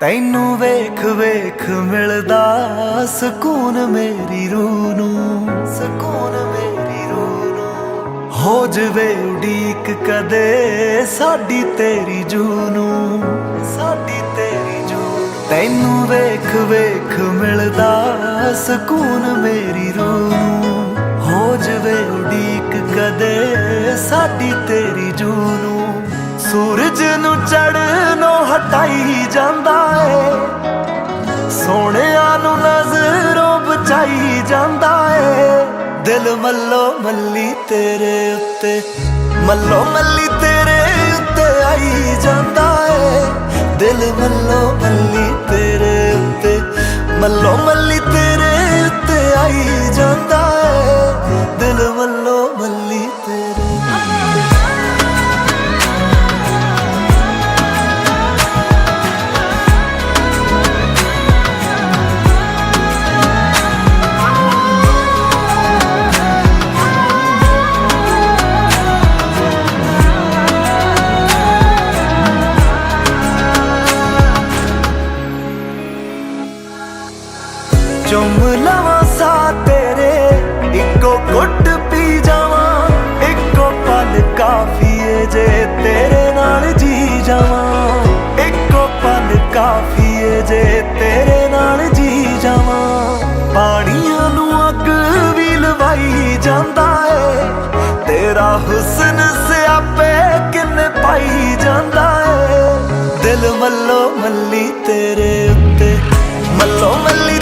ਤੈਨੂੰ ਵੇਖ ਵੇਖ ਮਿਲਦਾ ਸਕੂਨ ਮੇਰੀ ਰੂਹ ਨੂੰ, ਸਕੂਨ ਮੇਰੀ ਰੂਹ ਨੂੰ। ਹੋ ਜਵੇ ਉਡੀਕ ਕਦੇ ਸਾਡੀ ਤੇਰੀ ਜੂ ਨੂੰ, ਸਾਡੀ ਤੇਰੀ ਜੂ ਤੈਨੂੰ ਵੇਖ ਵੇਖ ਮਿਲਦਾ ਸਕੂਨ ਮੇਰੀ ਰੂਹ ਨੂੰ। ਹੋ ਜਵੇ ਉਡੀਕ ਕਦੇ ਸਾਡੀ ਤੇਰੀ ਜੂ ਨੂੰ। ਸੂਰਜ ਨੂੰ ਚੜਨੋਂ ਹਟਾਈ ਜਾਂਦਾ ਜਾਂਦਾ ਏ। ਦਿਲ ਮੱਲੋ ਮੱਲੀ ਤੇਰੇ ਉੱਤੇ। ਮੱਲੋ ਮੱਲੀ ਤੇਰੇ ਉੱਤੇ ਆਈ ਜਾਂਦਾ ਏ। ਦਿਲ ਮੱਲੋ ਮੱਲੀ ਤੇਰੇ ਉੱਤੇ। ਮੱਲੋ ਮੱਲੀ ਚੁੰਮ ਲਵਾਂ ਸਾ ਤੇਰੇ। ਇੱਕੋ ਘੁੱਟ ਪੀ ਜਾਵਾਂ, ਇੱਕੋ ਪਲ ਕਾਫੀ ਏ ਜੇ ਤੇਰੇ ਨਾਲ ਜੀ ਜਾਵਾਂ। ਇੱਕੋ ਪਲ ਕਾਫੀ ਏ ਜੇ ਤੇਰੇ ਨਾਲ ਜੀ ਜਾਵਾਂ। ਪਾਣੀਆਂ ਨੂੰ ਅੱਗ ਵੀ ਲਵਾਈ ਜਾਂਦਾ ਏ। ਤੇਰਾ ਹੁਸਨ ਸਿਆਪੇ ਕਿੰਨੇ ਪਾਈ ਜਾਂਦਾ ਏ। ਦਿਲ ਮੱਲੋ ਮੱਲੀ ਤੇਰੇ ਉੱਤੇ। ਮੱਲੋ ਮੱਲੀ